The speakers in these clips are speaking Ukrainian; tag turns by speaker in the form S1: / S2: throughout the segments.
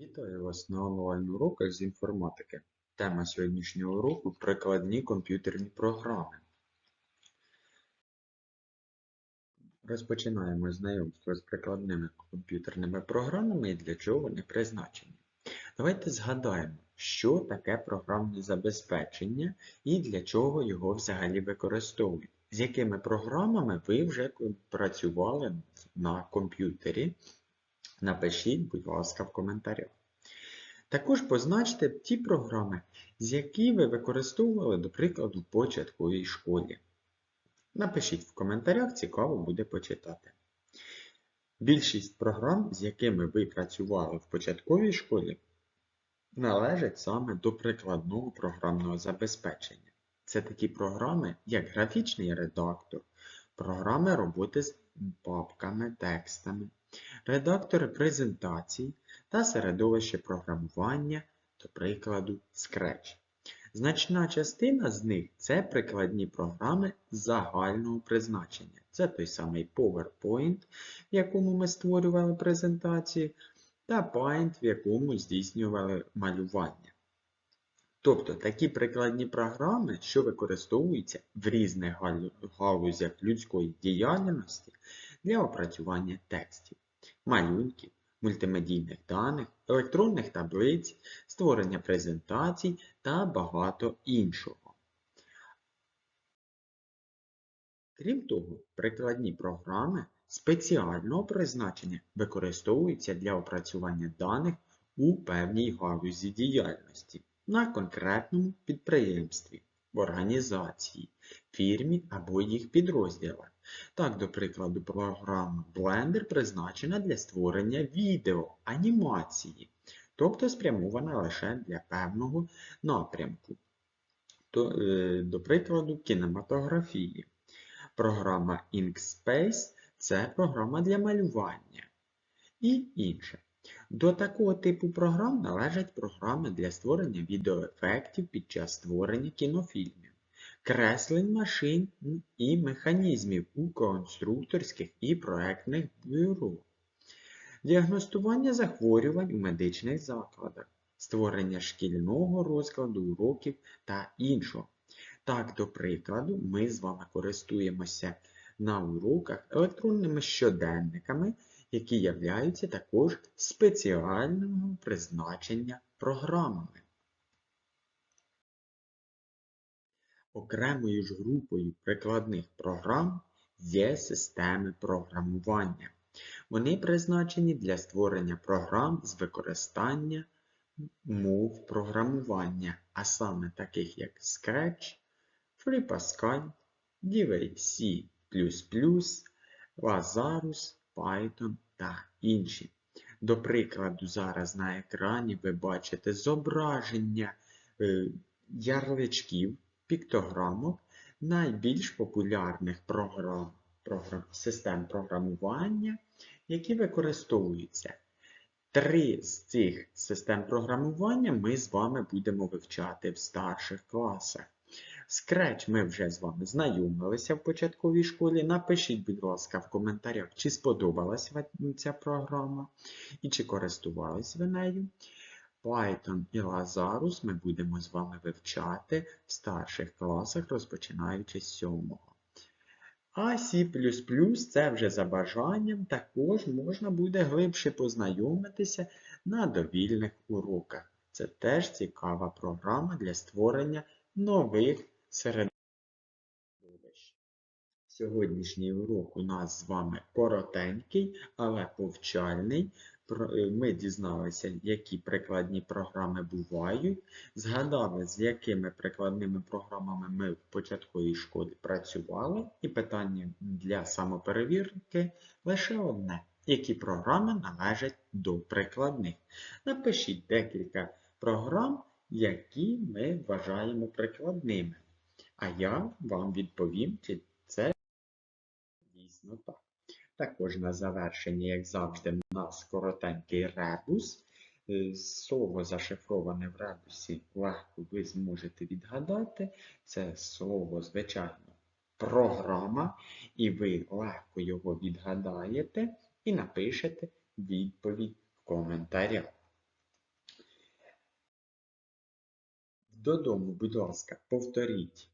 S1: Вітаю вас на онлайн-уроках з інформатики. Тема сьогоднішнього уроку – прикладні комп'ютерні програми. Розпочинаємо знайомство з прикладними комп'ютерними програмами і для чого вони призначені. Давайте згадаємо, що таке програмне забезпечення і для чого його взагалі використовують. З якими програмами ви вже працювали на комп'ютері. Напишіть, будь ласка, в коментарях. Також позначте ті програми, з які ви використовували, до прикладу, в початковій школі. Напишіть в коментарях, цікаво буде почитати. Більшість програм, з якими ви працювали в початковій школі, належать саме до прикладного програмного забезпечення. Це такі програми, як графічний редактор, програми роботи з папками, текстами, редактори презентацій та середовище програмування, до прикладу, Scratch. Значна частина з них це прикладні програми загального призначення. Це той самий PowerPoint, в якому ми створювали презентації, та Paint, в якому здійснювали малювання. Тобто такі прикладні програми, що використовуються в різних галузях людської діяльності для опрацювання текстів, малюнків, мультимедійних даних, електронних таблиць, створення презентацій та багато іншого. Крім того, прикладні програми спеціального призначення використовуються для опрацювання даних у певній галузі діяльності на конкретному підприємстві, організації, фірмі або їх підрозділах. Так, до прикладу, програма Blender призначена для створення відео, анімації, тобто спрямована лише для певного напрямку, е, до прикладу, кінематографії. Програма Inkspace це програма для малювання і інше. До такого типу програм належать програми для створення відеоефектів під час створення кінофільмів, креслень машин і механізмів у конструкторських і проектних бюро, діагностування захворювань у медичних закладах, створення шкільного розкладу уроків та іншого. Так, до прикладу, ми з вами користуємося на уроках електронними щоденниками які являються також спеціального призначення програмами. Окремою ж групою прикладних програм є системи програмування. Вони призначені для створення програм з використання мов програмування, а саме таких як Scratch, FreePascal, DVC++, Lazarus, Python та інші. До прикладу, зараз на екрані ви бачите зображення е, ярличків, піктограмок найбільш популярних програм, програм, систем програмування, які використовуються. Три з цих систем програмування ми з вами будемо вивчати в старших класах. Scratch ми вже з вами знайомилися в початковій школі. Напишіть, будь ласка, в коментарях, чи сподобалась вам ця програма і чи користувались ви нею. Python і Lazarus ми будемо з вами вивчати в старших класах, розпочинаючи з 7. А C це вже за бажанням, також можна буде глибше познайомитися на довільних уроках. Це теж цікава програма для створення нових середовищ. Сьогоднішній урок у нас з вами коротенький, але повчальний. Е, ми дізналися, які прикладні програми бувають. Згадали, з якими прикладними програмами ми в початковій школі працювали. І питання для самоперевірки лише одне. Які програми належать до прикладних? Напишіть декілька програм, які ми вважаємо прикладними. А я вам відповім, чи це дійсно так. Також на завершення, як завжди, у нас коротенький ребус. Е, слово зашифроване в ребусі легко ви зможете відгадати. Це слово, звичайно, програма, і ви легко його відгадаєте і напишете відповідь в коментарях. Додому, будь ласка, повторіть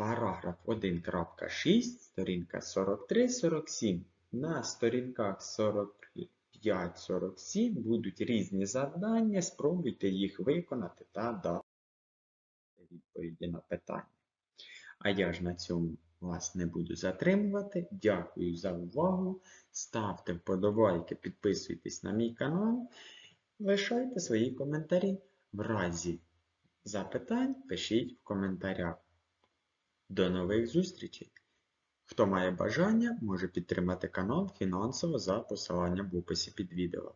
S1: параграф 1.6, сторінка 43-47. На сторінках 45-47 будуть різні завдання, спробуйте їх виконати та дати відповіді на питання. А я ж на цьому вас не буду затримувати. Дякую за увагу. Ставте вподобайки, підписуйтесь на мій канал. Лишайте свої коментарі. В разі запитань пишіть в коментарях. До нових зустрічей! Хто має бажання, може підтримати канал фінансово за посиланням в описі під відео.